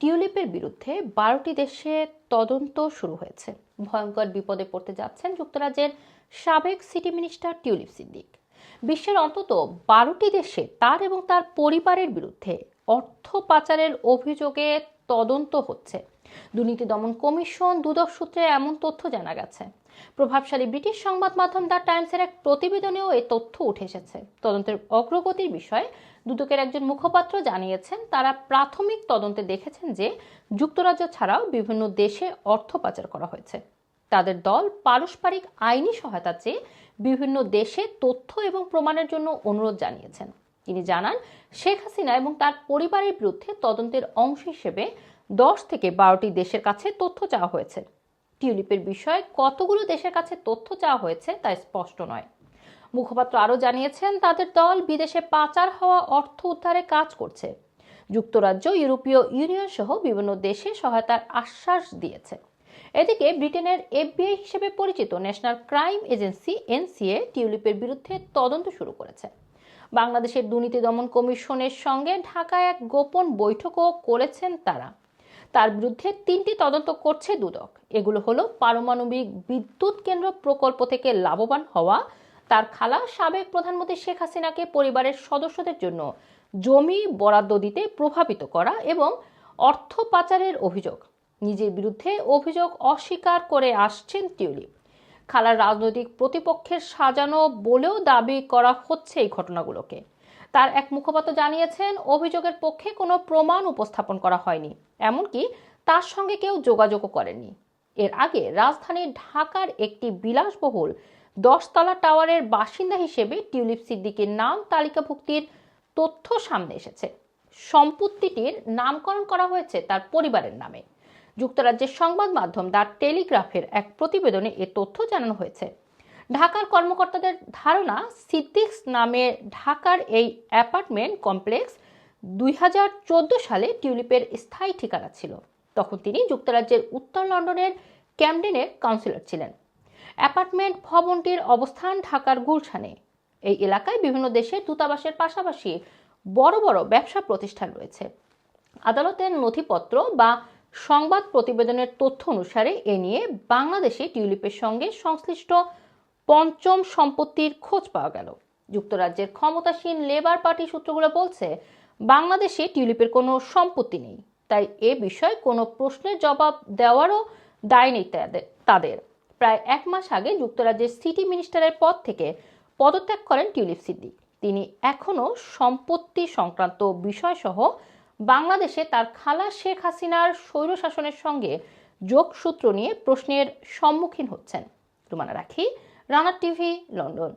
টিউলিপের বিরুদ্ধে বারোটি দেশে তদন্ত শুরু হয়েছে। ভয়ঙ্কর বিপদে পড়তে যাচ্ছেন যুক্তরাজ্যের সাবেক সিটি মিনিস্টার টিউলিপ সিদ্দিক। বিশ্বের অন্তত বারোটি দেশে তার এবং তার পরিবারের বিরুদ্ধে অর্থ পাচারের অভিযোগে তদন্ত হচ্ছে। দুর্নীতি দমন কমিশন দুদক সূত্রে এমন তথ্য জানা গেছে। প্রভাবশালী ব্রিটিশ সংবাদ মাধ্যম দ্য টাইমসের এক প্রতিবেদনেও এই তথ্য উঠে এসেছে। তদন্তের অগ্রগতির বিষয়ে দুদকের একজন মুখপাত্র জানিয়েছেন, তারা প্রাথমিক তদন্তে দেখেছেন যে যুক্তরাজ্য ছাড়াও বিভিন্ন দেশে অর্থ পাচার করা হয়েছে। তাদের দল পারস্পরিক আইনি সহায়তা চেয়ে বিভিন্ন দেশে তথ্য এবং প্রমাণের জন্য অনুরোধ জানিয়েছেন। তিনি জানান, শেখ হাসিনা এবং তার পরিবারের বিরুদ্ধে তদন্তের অংশ হিসেবে দশ থেকে বারোটি দেশের কাছে তথ্য চাওয়া হয়েছে। টিউলিপের বিষয়ে কতগুলো দেশের কাছে তথ্য চাওয়া হয়েছে তা স্পষ্ট নয়। মুখপাত্র আরও জানিয়েছেন, তাদের দল বিদেশে পাচার হওয়া অর্থ উদ্ধারে কাজ করছে। যুক্তরাজ্য, ইউরোপীয় ইউনিয়ন সহ বিভিন্ন দেশে সহায়তার আশ্বাস দিয়েছে। এদিকে ব্রিটেনের এফবিআই হিসেবে পরিচিত ন্যাশনাল ক্রাইম এজেন্সি এনসিএ টিউলিপের বিরুদ্ধে তদন্ত শুরু করেছে। বাংলাদেশের দুর্নীতি দমন কমিশনের সঙ্গে ঢাকায় এক গোপন বৈঠকও করেছেন তারা। তার বিরুদ্ধে তিনটি তদন্ত করছে দুদক। এগুলো হলো পারমাণবিক বিদ্যুৎ কেন্দ্র প্রকল্প থেকে লাভবান হওয়া, তার খালা সাবেক প্রধানমন্ত্রী শেখ হাসিনাকে পরিবারের সদস্যদের জন্য জমি বরাদ্দ দিতে প্রভাবিত করা এবং অর্থ পাচারের অভিযোগ। নিজের বিরুদ্ধে অভিযোগ অস্বীকার করে আসছেন টিউলিপ। খালার রাজনৈতিক প্রতিপক্ষের সাজানো বলেও দাবি করা হচ্ছে এই ঘটনাগুলোকে। তার এক মুখপাত্র জানিয়েছেন, অভিযোগের পক্ষে কোনো প্রমাণ উপস্থাপন করা হয়নি। এমনকি তার সঙ্গে কেউ যোগাযোগও করেনি। এর আগে রাজধানী ঢাকার একটি বিলাসবহুল দশতলা টাওয়ারের বাসিন্দা হিসেবে টিউলিপ সিদ্দিকের নাম তালিকাভুক্তির তথ্য সামনে এসেছে। সম্পত্তিটির নামকরণ করা হয়েছে তার পরিবারের নামে। যুক্তরাজ্যের সংবাদ মাধ্যম দ্য টেলিগ্রাফের এক প্রতিবেদনে এ তথ্য জানানো হয়েছে। ঢাকার কর্মকর্তাদের ধারণা, সিদ্দিক্স নামে ঢাকার এই অ্যাপার্টমেন্ট কমপ্লেক্স দুই হাজার চোদ্দ সালে টিউলিপের স্থায়ী ঠিকানা ছিল। তখন তিনি যুক্তরাজ্যের উত্তর লন্ডনের ক্যামডেনের কাউন্সিলর ছিলেন। অ্যাপার্টমেন্ট ভবনটির অবস্থান ঢাকার গুলশানে। এই এলাকায় বিভিন্ন দেশের দূতাবাসের পাশাপাশি বড় বড় ব্যবসা প্রতিষ্ঠান রয়েছে। আদালতের নথিপত্র বা সংবাদ প্রতিবেদনের তথ্য অনুসারে এ নিয়ে বাংলাদেশে টিউলিপের সঙ্গে সংশ্লিষ্ট পঞ্চম সম্পত্তির খোঁজ পাওয়া গেল। যুক্তরাজ্যের ক্ষমতাসীন লেবার পার্টি সূত্রগুলো বলছে, বাংলাদেশে টিউলিপের কোনো সম্পত্তি নেই। তাই এ বিষয়ে কোনো প্রশ্নের জবাব দেওয়ারও দায় নেই তাদের প্রায় এক মাস আগে যুক্তরাজ্যের সিটি মিনিস্টারের পদ থেকে পদত্যাগ করেন টিউলিপ সিদ্দিক। তিনি এখনও সম্পত্তি সংক্রান্ত বিষয়সহ বাংলাদেশে তার খালা শেখ হাসিনার স্বৈরশাসনের সঙ্গে যোগসূত্র নিয়ে প্রশ্নের সম্মুখীন হচ্ছেন। রুমানা রাখি রানার টিভি লন্ডন।